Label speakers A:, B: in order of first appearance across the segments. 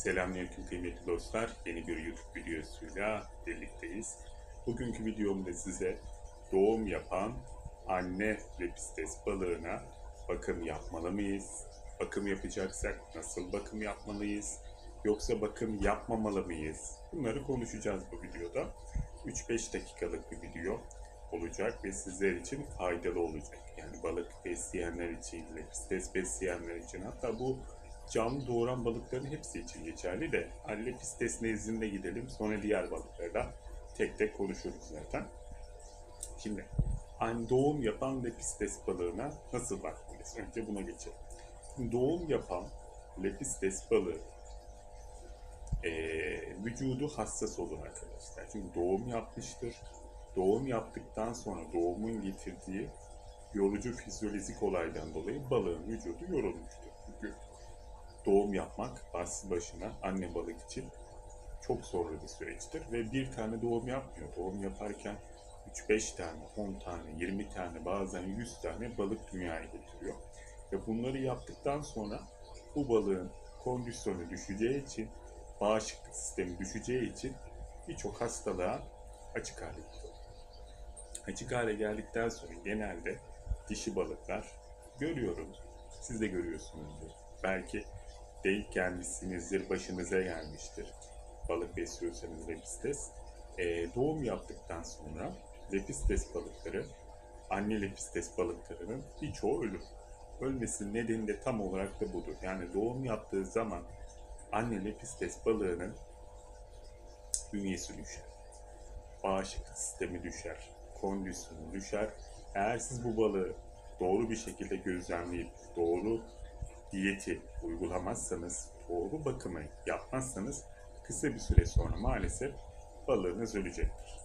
A: Selamünaleyküm kıymetli dostlar. Yeni bir YouTube videosuyla birlikteyiz. Bugünkü videomda size doğum yapan anne lepistes balığına bakım yapmalı mıyız? Bakım yapacaksak nasıl bakım yapmalıyız? Yoksa bakım yapmamalı mıyız? Bunları konuşacağız bu videoda. 3-5 dakikalık bir video olacak ve sizler için faydalı olacak. Yani balık besleyenler için, lepistes besleyenler için hatta bu canlı doğuran balıkların hepsi için geçerli de Alepistes nezdinde gidelim sonra diğer balıklarda tek tek konuşuruz zaten. Şimdi hani doğum yapan lepistes balığına nasıl bakmalıyız? Önce buna geçelim. Doğum yapan lepistes balığı eee, vücudu hassas olur arkadaşlar. Çünkü doğum yapmıştır. Doğum yaptıktan sonra doğumun getirdiği yorucu fizyolojik olaydan dolayı balığın vücudu yorulmuştur. Doğum yapmak başlı başına anne balık için çok zorlu bir süreçtir ve bir tane doğum yapmıyor. Doğum yaparken 3-5 tane, 10 tane, 20 tane, bazen 100 tane balık dünyaya getiriyor. Ve bunları yaptıktan sonra bu balığın kondisyonu düşeceği için, bağışıklık sistemi düşeceği için birçok hastalığa açık hale geliyor. Açık hale geldikten sonra genelde dişi balıklar görüyorum. Siz de görüyorsunuzdur. Belki denk gelmişsinizdir, başınıza gelmiştir. Balık besliyorsanız lepistes. Ee, doğum yaptıktan sonra lepistes balıkları, anne lepistes balıklarının birçoğu ölür. Ölmesinin nedeni de tam olarak da budur. Yani doğum yaptığı zaman anne lepistes balığının bünyesi düşer. Bağışıklık sistemi düşer. Kondisyonu düşer. Eğer siz bu balığı doğru bir şekilde gözlemleyip doğru diyeti uygulamazsanız, doğru bakımı yapmazsanız kısa bir süre sonra maalesef balığınız ölecektir.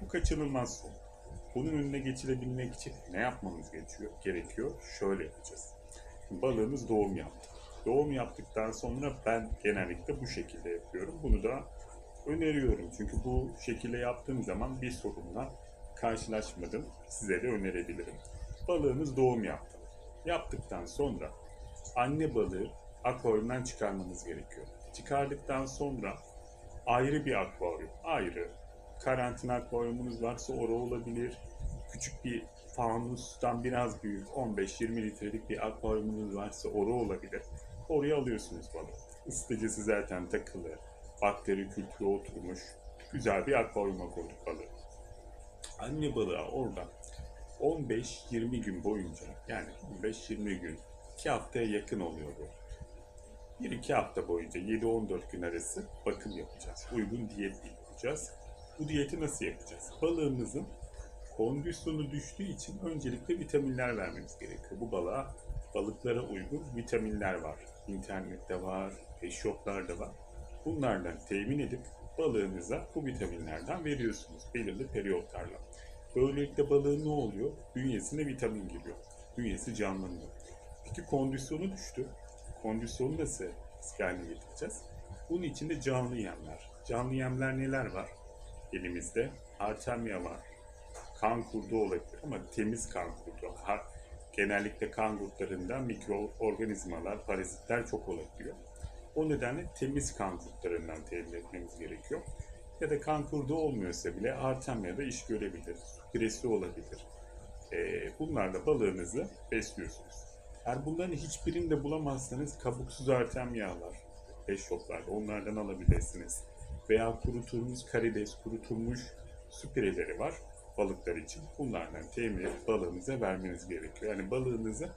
A: Bu kaçınılmaz son. Bunun önüne geçilebilmek için ne yapmamız gerekiyor? gerekiyor? Şöyle yapacağız. Balığımız doğum yaptı. Doğum yaptıktan sonra ben genellikle bu şekilde yapıyorum. Bunu da öneriyorum. Çünkü bu şekilde yaptığım zaman bir sorunla karşılaşmadım. Size de önerebilirim. Balığımız doğum yaptı. Yaptıktan sonra anne balığı akvaryumdan çıkarmamız gerekiyor. Çıkardıktan sonra ayrı bir akvaryum, ayrı karantina akvaryumunuz varsa orada olabilir. Küçük bir fanustan biraz büyük 15-20 litrelik bir akvaryumunuz varsa orada olabilir. Oraya alıyorsunuz balığı. Isıtıcısı zaten takılı. Bakteri kültürü oturmuş. Güzel bir akvaryuma koyduk balığı. Anne balığa orada 15-20 gün boyunca yani 15-20 gün 2 haftaya yakın oluyor bu. 1-2 hafta boyunca 7-14 gün arası bakım yapacağız. Uygun diyet yapacağız. Bu diyeti nasıl yapacağız? Balığımızın kondisyonu düştüğü için öncelikle vitaminler vermemiz gerekiyor. Bu balığa balıklara uygun vitaminler var. İnternette var, pet shoplarda var. Bunlardan temin edip balığınıza bu vitaminlerden veriyorsunuz belirli periyotlarla. Böylelikle balığın ne oluyor? Bünyesine vitamin giriyor. Bünyesi canlanıyor. Peki kondisyonu düştü. Kondisyonu nasıl eski haline getireceğiz? Bunun için de canlı yemler. Canlı yemler neler var? Elimizde artemia var. Kan kurdu olabilir ama temiz kan kurdu. Genellikle kan kurtlarında mikroorganizmalar, parazitler çok olabiliyor. O nedenle temiz kan kurtlarından temin etmemiz gerekiyor. Ya da kan kurdu olmuyorsa bile artemia iş görebilir. Gresi olabilir. Ee, bunlarla balığınızı besliyorsunuz. Eğer bunların hiçbirini de bulamazsanız kabuksuz artem yağlar. Shoplarda onlardan alabilirsiniz. Veya kurutulmuş karides, kurutulmuş su pireleri var balıklar için. Bunlardan temin edip balığınıza vermeniz gerekiyor. Yani balığınızı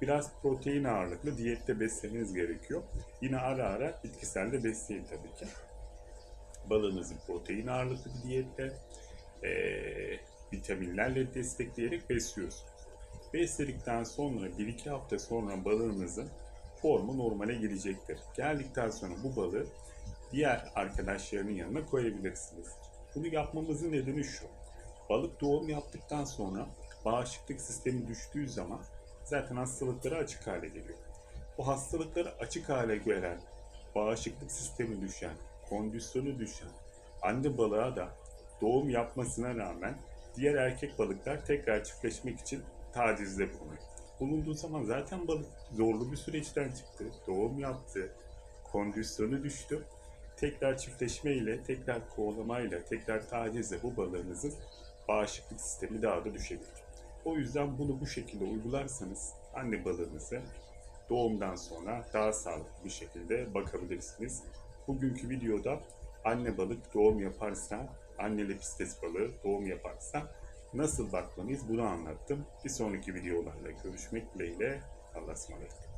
A: biraz protein ağırlıklı diyette beslemeniz gerekiyor. Yine ara ara bitkisel de besleyin tabii ki. Balığınızı protein ağırlıklı bir diyette eee, vitaminlerle destekleyerek besliyorsunuz. Besledikten sonra 1-2 hafta sonra balığınızın formu normale gelecektir. Geldikten sonra bu balığı diğer arkadaşlarının yanına koyabilirsiniz. Bunu yapmamızın nedeni şu. Balık doğum yaptıktan sonra bağışıklık sistemi düştüğü zaman zaten hastalıklara açık hale geliyor. Bu hastalıklara açık hale gelen, bağışıklık sistemi düşen, kondisyonu düşen anne balığa da doğum yapmasına rağmen diğer erkek balıklar tekrar çiftleşmek için tacizde bulunuyor. Bulunduğu zaman zaten balık zorlu bir süreçten çıktı. Doğum yaptı. kondisyonu düştü. Tekrar çiftleşme ile, tekrar kovalamayla, tekrar tacizle bu balığınızın bağışıklık sistemi daha da düşebilir. O yüzden bunu bu şekilde uygularsanız anne balığınızı doğumdan sonra daha sağlıklı bir şekilde bakabilirsiniz. Bugünkü videoda anne balık doğum yaparsa, anne lepistes balığı doğum yaparsa nasıl bakmalıyız bunu anlattım. Bir sonraki videolarla görüşmek dileğiyle. Allah'a ısmarladık.